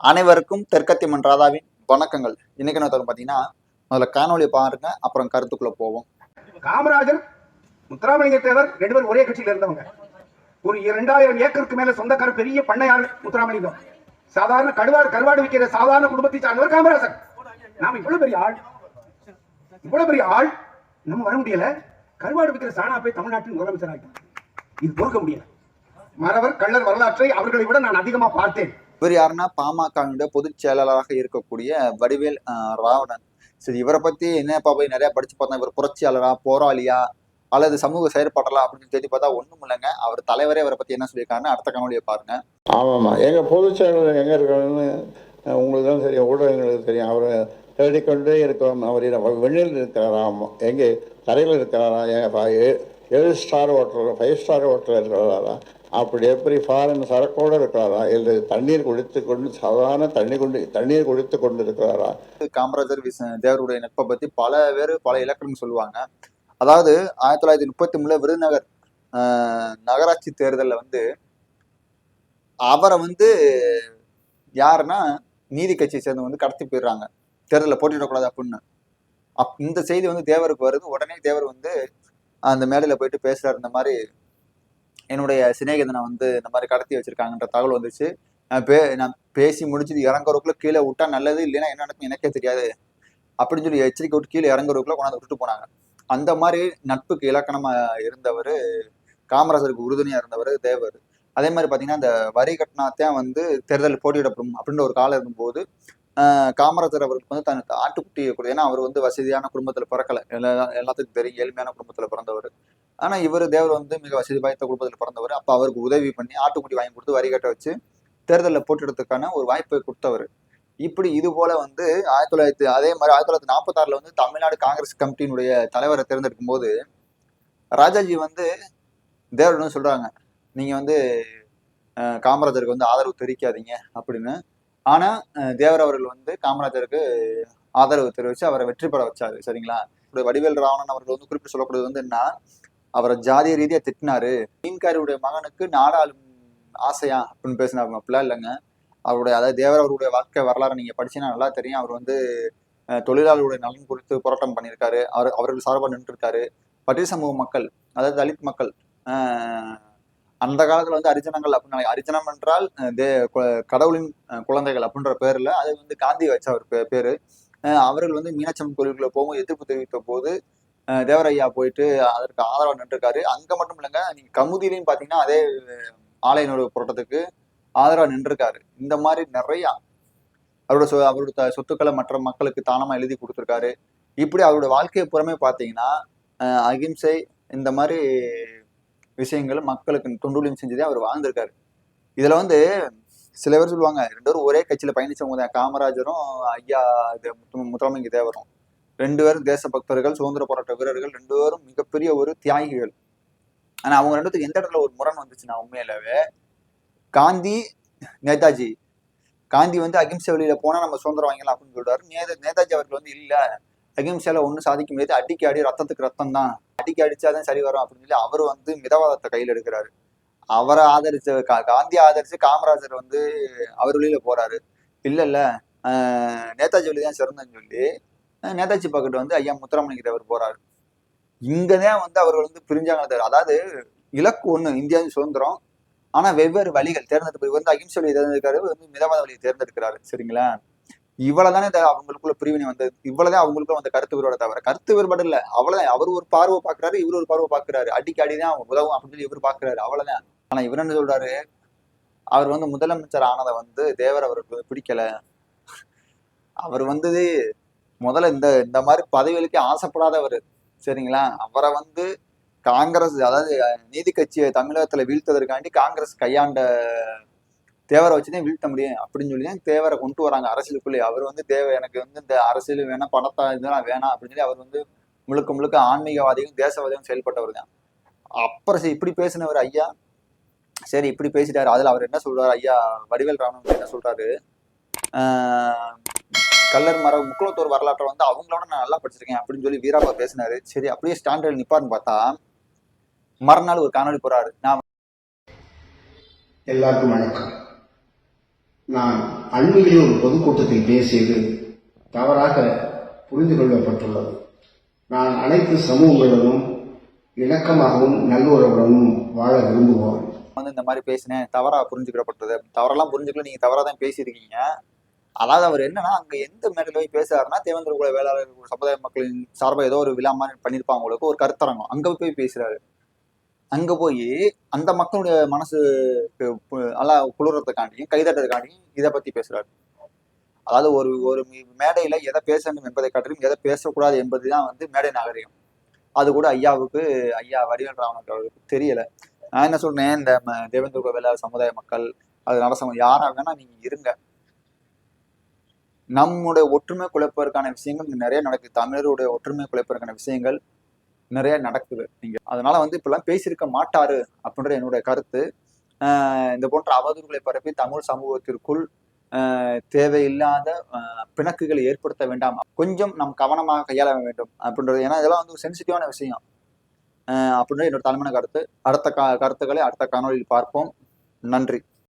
அனைவருக்கும் தெற்கத்தியம்மன் ராதாவின் வணக்கங்கள். இன்னைக்கு என்ன தரும் பார்த்தீங்கன்னா முதல்ல காணொலி பாருங்க அப்புறம் கருத்துக்குள்ள போவோம். காமராஜர் முத்துராமலிங்க தேவர் ரெண்டு பேரும் ஒரே கட்சியில இருந்தவங்க. ஒரு இரண்டாயிரம் ஏக்கருக்கு மேல சொந்தக்கார பெரிய பண்ணையார் முத்துராமலிங்கம். சாதாரண கடுவார் கருவாடு விற்கிற சாதாரண குடும்பத்தை சார்ந்தவர் காமராஜர். நாம இவ்வளவு பெரிய ஆள் இவ்வளவு பெரிய ஆள் நம்ம வர முடியல. கருவாடு விற்கிற சாணா போய் தமிழ்நாட்டின் முதலமைச்சர் ஆகிட்டார் இது பொறுக்க முடியல. மறவர் கள்ளர் வரலாற்றை அவர்களை விட நான் அதிகமா பார்த்தேன். இவர் யாருன்னா பாமகவினுடைய பொதுச் செயலாளராக இருக்கக்கூடிய வடிவேல் ராவணன். சரி இவரை பத்தி என்ன போய் நிறைய படிச்சு பார்த்தா இவர் புரட்சியாளரா போராளியா அல்லது சமூக செயற்பாடலா அப்படின்னு தேடி பார்த்தா ஒண்ணும் இல்லைங்க. அவர் தலைவரே அவரை பத்தி என்ன சொல்லியிருக்காருன்னு அடுத்த காணொலியை பாருங்க. ஆமாமா எங்கள் பொதுச் செயலாளர் எங்கே இருக்காருன்னு உங்களுக்கு தான் தெரியும். ஊடகங்களுக்கு தெரியும். அவரை தேடிக்கொண்டே இருக்கிறோம். அவர் வெண்ணில் வெளியில் இருக்கிறாராம் எங்கே? தரையில் இருக்கிறாரா? ஏழு ஸ்டார் ஹோட்டல் ஃபைவ் ஸ்டார் ஹோட்டலில் இருக்கிறாரா? அப்படி எப்படி ஃபாரின் சரக்கோடு இருக்கிறாரா? இல்லை தண்ணீர் குடித்து கொண்டு சாதாரண தண்ணி கொண்டு தண்ணீர் குடித்து கொண்டு இருக்கிறாரா காமராஜர் தேவருடைய நட்பை பத்தி பல பேர் பல இலக்கணம் சொல்லுவாங்க. அதாவது ஆயிரத்தி தொள்ளாயிரத்தி முப்பத்தி மூணுல விருதுநகர் ஆஹ், நகராட்சி தேர்தலில் வந்து அவரை வந்து யாருன்னா நீதி கட்சியை சேர்ந்து வந்து கடத்தி போயிடுறாங்க. தேர்தலில் போட்டியிடக்கூடாது அப்படின்னு. அப் இந்த செய்தி வந்து தேவருக்கு வருது. உடனே தேவர் வந்து அந்த மேடையில் போயிட்டு பேசுறாரு. இந்த மாதிரி என்னுடைய சிநேகிதனை வந்து இந்த மாதிரி கடத்தி வச்சிருக்காங்கன்ற தகவல் வந்துச்சு. நான் பே நான் பேசி முடிச்சது இறங்குறதுக்குள்ள கீழே விட்டா நல்லது இல்லைன்னா என்ன நடக்கும் எனக்கே தெரியாது. அப்படின்னு சொல்லி எச்சரிக்கை விட்டு கீழே இறங்குறதுக்குள்ள கொண்டாந்து விட்டுட்டு போனாங்க. அந்த மாதிரி நட்புக்கு இலக்கணமா இருந்தவர் காமராஜருக்கு உறுதுணையா இருந்தவர் தேவர். அதே மாதிரி பார்த்தீங்கன்னா இந்த வரி கட்டினாத்தான் வந்து தேர்தல் போட்டியிடப்படும் அப்படின்ற ஒரு காலம் இருக்கும்போது காமராஜர் அவருக்கு வந்து தன் ஆட்டுக்குட்டியை கொடு ஏன்னா அவர் வந்து வசதியான குடும்பத்தில் பிறக்கலை. எல்லா எல்லாத்துக்கும் தெரியும் ஏழ்மையான குடும்பத்தில் பிறந்தவர். ஆனால் இவர் தேவர் வந்து மிக வசதி வாய்ந்த குடும்பத்தில் பிறந்தவர். அப்போ அவருக்கு உதவி பண்ணி ஆட்டுக்குட்டி வாங்கி கொடுத்து வரி கட்ட வச்சு தேர்தலில் போட்டியிடறதுக்கான ஒரு வாய்ப்பை கொடுத்தவர். இப்படி இது போல வந்து ஆயிரத்தி தொள்ளாயிரத்தி அதே மாதிரி ஆயிரத்தி தொள்ளாயிரத்தி நாற்பத்தாறுல வந்து தமிழ்நாடு காங்கிரஸ் கமிட்டியினுடைய தலைவரை தேர்ந்தெடுக்கும் போது ராஜாஜி வந்து தேவரிடம் சொல்றாங்க. நீங்க வந்து காமராஜருக்கு வந்து ஆதரவு தெரிவிக்காதீங்க அப்படின்னு. ஆனா தேவர் அவர்கள் வந்து காமராஜருக்கு ஆதரவு தெரிவிச்சு அவரை வெற்றி பெற வச்சாரு சரிங்களா? வடிவேல் ராவணன் அவர்கள் வந்து குறிப்பிட்டு சொல்லக்கூடியது வந்து என்ன அவரை ஜாதிய ரீதியா திட்டினாரு. மீன்காரியுடைய மகனுக்கு நாடாளும் ஆசையா அப்படின்னு பேசினா அப்படிலாம் இல்லைங்க. அவருடைய அதாவது தேவர் அவருடைய வாழ்க்கை வரலாறு நீங்க படிச்சீங்கன்னா நல்லா தெரியும். அவர் வந்து தொழிலாளர்களுடைய நலன் குறித்து போராட்டம் பண்ணியிருக்காரு. அவர் அவர்கள் சார்பாக நின்றுருக்காரு. பட்டியல் சமூக மக்கள் அதாவது தலித் மக்கள் அந்த காலத்துல வந்து அரிஜனங்கள் அப்படின்னு அரிஜனம் என்றால் தே கு- கடவுளின் குழந்தைகள் அப்படின்ற பேர்ல அது வந்து காந்தி வச்ச அவர் பே- பேரு. அவர்கள் வந்து மீனாட்சம்மன் கோயிலுக்குள்ள போகும்போது எதிர்ப்பு தெரிவித்த போது தேவரையா போயிட்டு அதற்கு ஆதரவு நின்றுருக்காரு. அங்க மட்டும் இல்லைங்க நீங்க கமுதியிலையும் பாத்தீங்கன்னா அதே ஆலய நுழைவு போராட்டத்துக்கு ஆதரவா நின்றுருக்காரு. இந்த மாதிரி நிறைய அவரோட சொ அவரோட சொத்துக்களை மற்ற மக்களுக்கு தானமா எழுதி கொடுத்துருக்காரு. இப்படி அவரோட வாழ்க்கையை புறமே பார்த்தீங்கன்னா அகிம்சை இந்த மாதிரி விஷயங்கள் மக்களுக்கு தொண்டுலையும் செஞ்சதே அவர் வாழ்ந்திருக்காரு. இதுல வந்து சில பேர் சொல்லுவாங்க ரெண்டு பேரும் ஒரே கட்சியில பயணிச்சவங்க தான். காமராஜரும் ஐயா இது முத்துராமலிங்க தேவரும். ரெண்டு பேரும் தேச பக்தர்கள் சுதந்திர போராட்ட வீரர்கள் ரெண்டு பேரும் மிகப்பெரிய ஒரு தியாகிகள். ஆனா அவங்க ரெண்டுத்துக்கு எந்த இடத்துல ஒரு முரண் வந்துச்சுன்னா உண்மையிலவே காந்தி நேதாஜி. காந்தி வந்து அகிம்சை வழியில போனா நம்ம சுதந்திரம் வாங்கலாம் அப்படின்னு சொல்றாரு. நேதாஜி அவர்கள் வந்து இல்ல அகிம்சையில ஒன்றும் சாதிக்க முடியாது. அடிக்கு அடி ரத்தத்துக்கு ரத்தம் தான் அடிக்க அடிச்சாதான் சரி வரும் அப்படின்னு சொல்லி அவர் வந்து மிதவாதத்தை கையில் எடுக்கிறாரு. அவரை ஆதரிச்ச கா- காந்தியை ஆதரிச்சு காமராஜர் வந்து அவர் வழியில போறாரு. இல்ல இல்ல. ஆஹ் நேதாஜி வழி தான் சிறந்தன்னு சொல்லி நேதாஜி பக்கத்து வந்து ஐயா முத்துராமலிங்கிற அவர் போறாரு. இங்கதான் வந்து அவர்கள் வந்து பிரிஞ்சாங்க அதாவது இலக்கு ஒண்ணு இந்தியாவின் சுதந்திரம். ஆனா வெவ்வேறு வழிகள் தேர்ந்தெடுப்பு வந்து அகிம்சை வழியை தேர்ந்தெடுக்கிறாரு வந்து மிதவாத வழியை தேர்ந்தெடுக்கிறாரு. சரிங்களா? இவ்வளவுதானே இந்த அவங்களுக்குள்ள பிரிவினை வந்தது? இவ்வளவுதான் அவங்களுக்குள்ள வந்த கருத்து வேறுபாடு தவிர கருத்து வேறுபாடு இல்ல. அவ்வளவுதான். அவர் ஒரு பார்வை பாக்குறாரு இவர் ஒரு பார்வை பாக்குறாரு அடிக்கு அடிதான் உதவும் அப்படின்னு சொல்லி இவர் பாக்குறாரு அவ்வளவுதான். ஆனா இவர் என்ன சொல்றாரு? அவர் வந்து முதலமைச்சர் ஆனதை வந்து தேவர் அவருக்கு பிடிக்கல. அவர் வந்து முதல்ல இந்த இந்த மாதிரி பதவிகளுக்கே ஆசைப்படாதவர். சரிங்களா? அவரை வந்து காங்கிரஸ் அதாவது நீதி கட்சியை தமிழகத்துல வீழ்த்ததற்காண்டி காங்கிரஸ் கையாண்ட தேவரை வச்சுதான் வீழ்த்த முடியும் அப்படின்னு சொல்லி தான் தேவரை கொண்டு வராங்க அரசியலுக்குள்ளே. அவர் வந்து தேவை எனக்கு வந்து இந்த அரசியல் வேணாம் பணத்தை இதெல்லாம் வேணாம் அப்படின்னு சொல்லி அவர் வந்து முழுக்க முழுக்க ஆன்மீகவாதியும் தேசவாதியும் செயல்பட்டவர் தான். அப்புறம் சரி இப்படி பேசினவர் ஐயா. சரி இப்படி பேசிட்டாரு. அதில் அவர் என்ன சொல்றாரு ஐயா? வடிவேல் ராமன் என்ன சொல்றாரு? கல்லர் மர முக்குளத்தோர் வரலாற்றை வந்து அவங்களோட நான் நல்லா படிச்சிருக்கேன் அப்படின்னு சொல்லி வீராப்பா பேசினாரு. சரி அப்படியே ஸ்டாண்டர்ட் நிப்பாருன்னு பார்த்தா மறுநாள் ஒரு காணொளி போறாரு. நான் எல்லாருக்கும் வணக்கம். நான் அண்மையில் ஒரு பொதுக்கூட்டத்தில் பேசியது தவறாக புரிந்து கொள்ளப்பட்டுள்ளது. நான் அனைத்து சமூகங்களுடனும் இணக்கமாகவும் நல்லுறவுடனும் வாழ விரும்புவோம் வந்து இந்த மாதிரி பேசினேன். தவறா புரிஞ்சுக்கிடப்பட்டது. தவறெல்லாம் புரிஞ்சுக்கல. நீங்க தவறா தான் பேசியிருக்கீங்க. அதாவது அவர் என்னன்னா அங்க எந்த மேடையில போய் பேசுறாருன்னா தேவேந்திர குல வேளாளர் சமுதாய மக்களின் சார்பாக ஏதோ ஒரு விழா மாதிரி பண்ணியிருப்பாங்க அவங்களுக்கு ஒரு கருத்தரங்கம். அங்க போய் பேசுறாரு. அங்க போய் அந்த மக்களுடைய மனசு நல்லா குளிர்றதுக்காண்டியும் கைதட்டுறதுக்காண்டியும் இதை பத்தி பேசுறாரு. அதாவது ஒரு ஒரு மேடையில எதை பேசணும் என்பதை காட்டிலும் எதை பேசக்கூடாது என்பதுதான் வந்து மேடை நாகரிகம். அது கூட ஐயாவுக்கு ஐயா வடிவேல் ராவனுக்கு அவருக்கு தெரியல. நான் என்ன சொல்றேன் இந்த தேவேந்திர கோவிலா சமுதாய மக்கள் அது நரசம யாரா வேணா நீங்க இருங்க. நம்முடைய ஒற்றுமை குலைப்பதற்கான விஷயங்கள் இங்க நிறைய நடக்குது. தமிழருடைய ஒற்றுமை குலைப்பதற்கான விஷயங்கள் நிறைய நடக்குது. நீங்க அதனால வந்து இப்பெல்லாம் பேசியிருக்க மாட்டாரு அப்படின்ற என்னுடைய கருத்து. இந்த போன்ற அவதூறுகளை பரப்பி தமிழ் சமூகத்திற்குள் தேவையில்லாத பிணக்குகளை ஏற்படுத்த வேண்டாம். கொஞ்சம் நம் கவனமாக கையாள வேண்டும் அப்படின்றது. ஏன்னா இதெல்லாம் வந்து சென்சிட்டிவான விஷயம். அப்படின்றது என்னோட தலைமையான கருத்து. அடுத்த க கருத்துக்களை அடுத்த காணொலியில் பார்ப்போம். நன்றி.